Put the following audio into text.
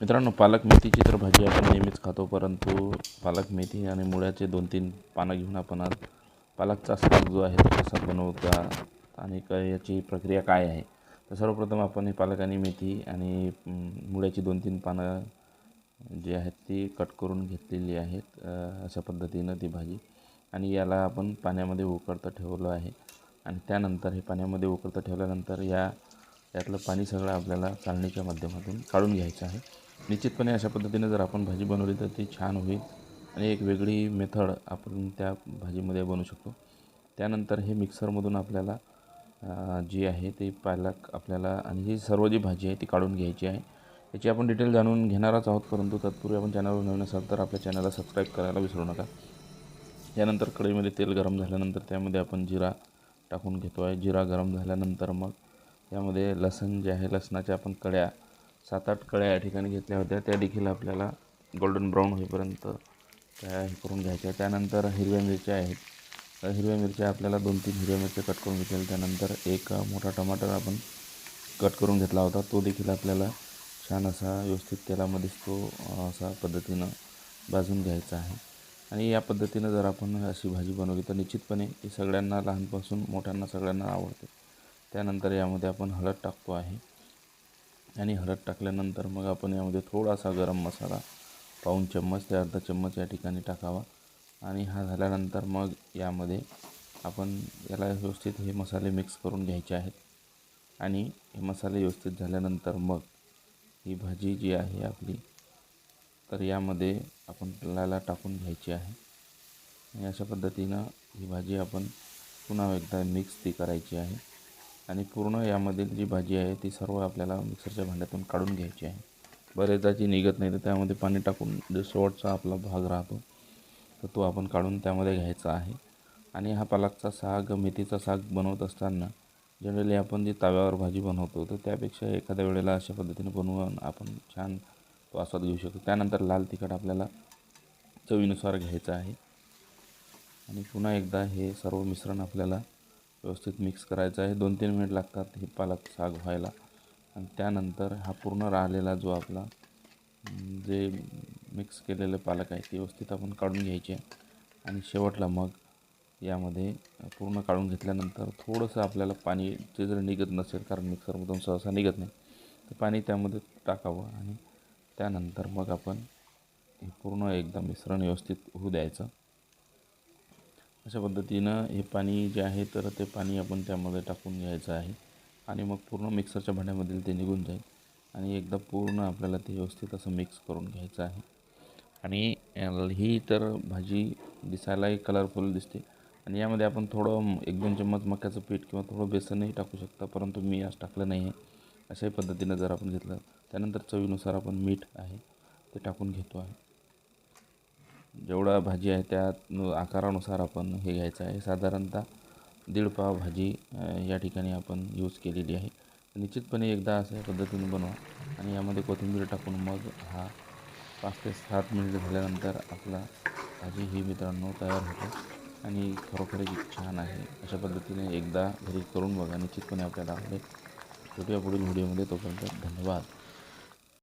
मित्रांनो पालक मेथीची तर भाजी आपण नेहमीच खातो परंतु पालक मेथी आणि मुळ्याचे दोन तीन पानं घेऊन आपण आज पालकचा साग जो आहे तो कसा बनवता आणि याची प्रक्रिया काय आहे? तर सर्वप्रथम आपण हे पालक आणि मेथी आणि मुळ्याची दोन तीन पानं जी आहेत ती कट करून घेतलेली आहेत अशा पद्धतीनं ती भाजी. आणि याला आपण पाण्यामध्ये उकळतं ठेवलं आहे. आणि त्यानंतर हे पाण्यामध्ये उकळतं ठेवल्यानंतर या यातलं पाणी सगळं आपल्याला चाळणीच्या माध्यमातून काढून घ्यायचं आहे. निश्चितपणे अशा पद्धतीने जर आपण भाजी बनवली तर ती छान होईल आणि एक वेगळी मेथड आपण त्या भाजीमध्ये बनवू शकतो. त्यानंतर हे मिक्सरमधून आपल्याला जी आहे ते पालक आपल्याला आणि ही सर्व जी भाजी आहे ती काढून घ्यायची आहे. याची आपण डिटेल जाणून घेणारच आहोत परंतु तत्पूर्वी आपण चॅनलवर नवीन असाल तर आपल्या चॅनलला सबस्क्राईब करायला विसरू नका. यानंतर कढईमध्ये तेल गरम झाल्यानंतर त्यामध्ये आपण जिरा टाकून घेतो आहे. जिरा गरम झाल्यानंतर मग यामध्ये लसण जे आहे लसणाच्या आपण कळ्या सात आठ कळ्या या ठिकाणी घेतल्या होत्या. त्या देखील आपल्याला गोल्डन ब्राऊन होईपर्यंत त्या हे करून घ्यायच्या. त्यानंतर हिरव्या मिरच्या आहेत. तर हिरव्या मिरच्या आपल्याला दोन तीन हिरव्या मिरच्या कट करून घेतल्या. त्यानंतर एक मोठा टमाटर आपण कट करून घेतला होता. तो देखील आपल्याला छान असा व्यवस्थित तेलामध्येच तो असा पद्धतीनं भाजून घ्यायचा आहे. आणि या पद्धतीनं जर आपण अशी भाजी बनवली तर निश्चितपणे ती सगळ्यांना लहानपासून मोठ्यांना सगळ्यांना आवडते. त्यानंतर यामध्ये आपण हळद टाकतो आहे. आणि हळद टाकल्यानंतर मग आपण यामध्ये थोडासा गरम मसाला पाऊन चम्मच ते अर्धा चम्मच या ठिकाणी टाकावा. आणि हा झाल्यानंतर मग यामध्ये आपण याला व्यवस्थित हे मसाले मिक्स करून घ्यायचे आहेत. आणि हे मसाले व्यवस्थित झाल्यानंतर मग ही भाजी जी आहे आपली तर यामध्ये आपण लाला टाकून घ्यायची आहे. आणि अशा पद्धतीनं ही भाजी आपण पुन्हा एकदा मिक्स ती करायची आहे. आणि पूर्ण यामधील जी भाजी आहे ती सर्व आपल्याला मिक्सरच्या भांड्यातून काढून घ्यायची आहे. बरेचदा जी निघत नाही तर त्यामध्ये पाणी टाकून जो शेवटचा आपला भाग राहतो. तर तो आपण काढून त्यामध्ये घ्यायचा आहे. आणि हा पालकचा साग मेथीचा साग बनवत असताना जनरली आपण जी तव्यावर भाजी बनवतो तर त्यापेक्षा एखाद्या वेळेला अशा पद्धतीने बनवून आपण छान तो आस्वाद घेऊ शकतो. त्यानंतर लाल तिखट आपल्याला चवीनुसार घ्यायचं आहे. आणि पुन्हा एकदा हे सर्व मिश्रण आपल्याला व्यवस्थित मिक्स करायचं आहे. दोन तीन मिनिट लागतात हे पालक साग व्हायला. आणि त्यानंतर हा पूर्ण राहिलेला जो आपला जे मिक्स केलेले पालक आहे ते व्यवस्थित आपण काढून घ्यायचे. आणि शेवटला मग यामध्ये पूर्ण काढून घेतल्यानंतर थोडंसं आपल्याला पाणी ते जर निघत नसेल कारण मिक्सरमधून सहसा निघत नाही तर पाणी त्यामध्ये टाकावं. आणि त्यानंतर मग आपण हे पूर्ण एकदम मिश्रण व्यवस्थित होऊ द्यायचं. अशा पद्धतीनं हे पाणी जे आहे तर ते पाणी आपण त्यामध्ये टाकून घ्यायचं आहे. आणि मग पूर्ण मिक्सरच्या भांड्यामधील ते निघून जाईल. आणि एकदा पूर्ण आपल्याला ते व्यवस्थित असं मिक्स करून घ्यायचं आहे. आणि ही तर भाजी दिसायलाही कलरफुल दिसते. आणि यामध्ये आपण थोडं एक दोन चम्मच मक्याचं पीठ किंवा थोडं बेसनही टाकू शकता परंतु मी आज टाकलं नाही आहे. अशाही पद्धतीनं जर आपण घेतलं त्यानंतर चवीनुसार आपण मीठ आहे ते टाकून घेतो आहे. जेवढा भाजी आहे त्या आकारानुसार आपण हे घ्यायचं आहे. साधारणतः दीड पाव भाजी या ठिकाणी आपण यूज केलेली आहे. निश्चितपणे एकदा अशा पद्धतीने बनवा आणि यामध्ये कोथिंबीर टाकून मग हा पाच ते सात मिनिट झाल्यानंतर आपला भाजी ही मित्रांनो तयार होते आणि खरोखरच छान आहे. अशा पद्धतीने एकदा घरी करून बघा. निश्चितपणे आपल्याला आवडेल. भेटूया पुढील व्हिडिओमध्ये तोपर्यंत धन्यवाद.